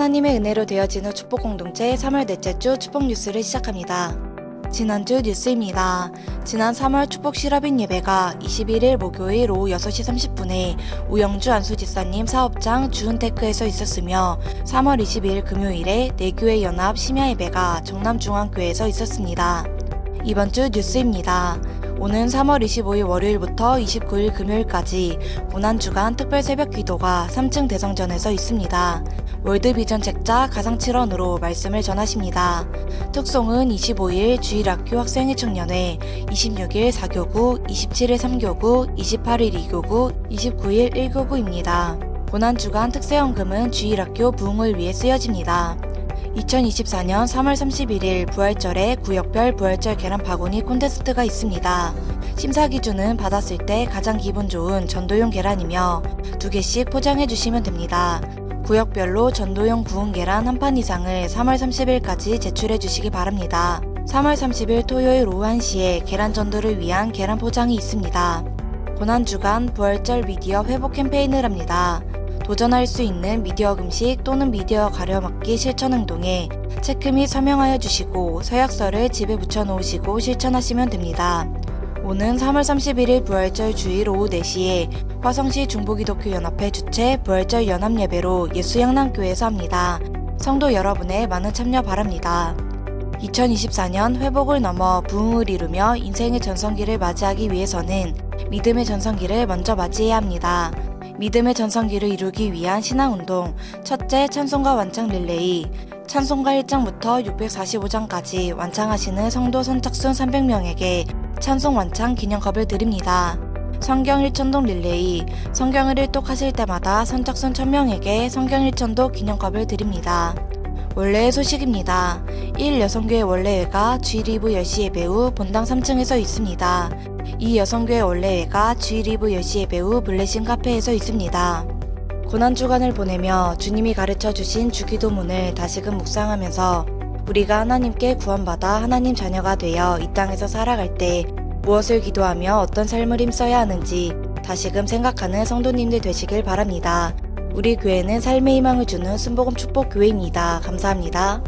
하나님의 은혜로 되어지는 축복 공동체 3월 넷째 주 축복 뉴스를 시작합니다. 지난주 뉴스입니다. 지난 3월 축복 실업인 예배가 21일 목요일 오후 6시 30분에 우영주 안수지사님 사업장 주은테크에서 있었으며 3월 22일 금요일에 내교회 연합 심야 예배가 정남중앙교회에서 있었습니다. 이번 주 뉴스입니다. 오는 3월 25일 월요일부터 29일 금요일까지 고난주간 특별 새벽 기도가 3층 대성전에서 있습니다. 월드비전 책자 가상칠원으로 말씀을 전하십니다. 특송은 25일 주일학교 학생회 청년회, 26일 4교구, 27일 3교구, 28일 2교구, 29일 1교구입니다. 고난주간 특세연금은 주일학교 부흥을 위해 쓰여집니다. 2024년 3월 31일 부활절에 구역별 부활절 계란 바구니 콘테스트가 있습니다. 심사 기준은 받았을 때 가장 기분 좋은 전도용 계란이며 두 개씩 포장해 주시면 됩니다. 구역별로 전도용 구운 계란 한 판 이상을 3월 30일까지 제출해 주시기 바랍니다. 3월 30일 토요일 오후 1시에 계란 전도를 위한 계란 포장이 있습니다. 고난주간 부활절 미디어 회복 캠페인을 합니다. 도전할 수 있는 미디어 금식 또는 미디어 가려먹기 실천 행동에 체크 및 서명하여 주시고 서약서를 집에 붙여 놓으시고 실천하시면 됩니다. 오는 3월 31일 부활절 주일 오후 4시에 화성시 중보기독교 연합회 주최 부활절 연합 예배로 예수양남교회에서 합니다. 성도 여러분의 많은 참여 바랍니다. 2024년 회복을 넘어 부흥을 이루며 인생의 전성기를 맞이하기 위해서는 믿음의 전성기를 먼저 맞이해야 합니다. 믿음의 전성기를 이루기 위한 신앙운동 첫째 찬송가 완창 릴레이 찬송가 1장부터 645장까지 완창하시는 성도 선착순 300명에게 찬송 완창 기념컵을 드립니다. 성경 1천독 릴레이 성경을 일독하실 때마다 선착순 1000명에게 성경 1천독 기념컵을 드립니다. 원래의 소식입니다. 1 여성교회 원래회가 주일이브 10시에 배우 본당 3층에서 있습니다. 이 여성교회 원래회가 주일이브 10시에 배우 블레싱 카페에서 있습니다. 고난주간을 보내며 주님이 가르쳐 주신 주기도문을 다시금 묵상하면서 우리가 하나님께 구원받아 하나님 자녀가 되어 이 땅에서 살아갈 때 무엇을 기도하며 어떤 삶을 힘써야 하는지 다시금 생각하는 성도님들 되시길 바랍니다. 우리 교회는 삶의 희망을 주는 순복음 축복 교회입니다. 감사합니다.